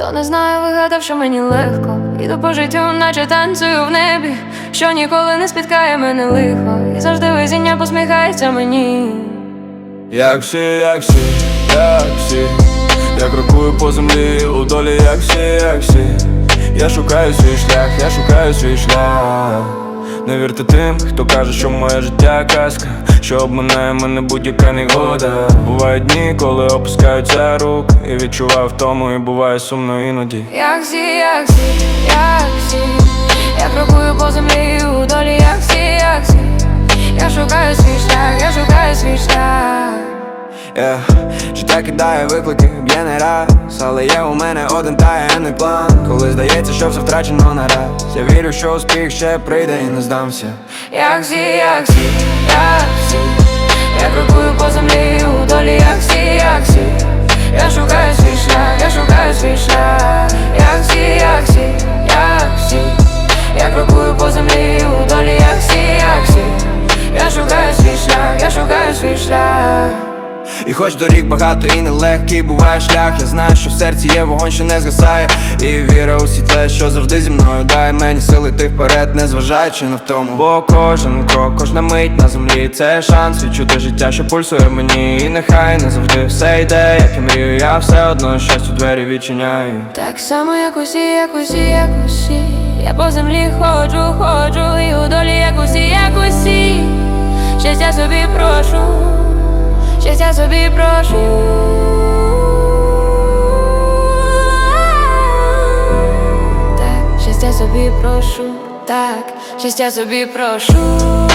Хто не знає, вигадав, що мені легко. Іду по життю, наче танцюю в небі, що ніколи не спіткає мене лихо. І завжди везіння посміхається мені. Як всі, як всі, як всі Я крокую по землі у долі, як всі, як всі Я шукаю свій шлях, я шукаю свій шлях Не вірте тим, хто каже, що моє життя казка Що обминає мене будь-яка негода. Бувають дні, коли опускаються рук І відчуваю втому, і буває сумно іноді. Як всі, як всі, як всі Я крокую по землі у долі, як всі, як всі Я шукаю свій шлях, Yeah. Життя кидає виклики, б'є не раз Але є у мене один таємний план. Коли здається, що все втрачено на раз. Я вірю, що успіх ще прийде і не здамся. Як всі, як всі, як всі Я крокую по землі у долі, як всі, як всі Я шукаю свій шлях, я шукаю свій шлях. Як всі, як всі, як всі Я крокую по землі у долі, як всі, як всі Я шукаю свій шлях, я шукаю свій шлях І хоч доріг багато і нелегкий буває шлях. Я знаю, що в серці є вогонь, що не згасає. І віра у світле, що завжди зі мною дає мені сили йти вперед, незважаючи на втому. Бо кожен крок, кожна мить на землі Це шанс. Відчути життя, що пульсує мені. І нехай не завжди все йде, як я мрію, я все одно щастю двері відчиняю. Так само, як усі, як усі, як усі. Я по землі ходжу, ходжу І у долі, як усі, як усі. Щастя собі прошу, щастя собі прошу. Так, щастя собі прошу, так, щастя собі прошу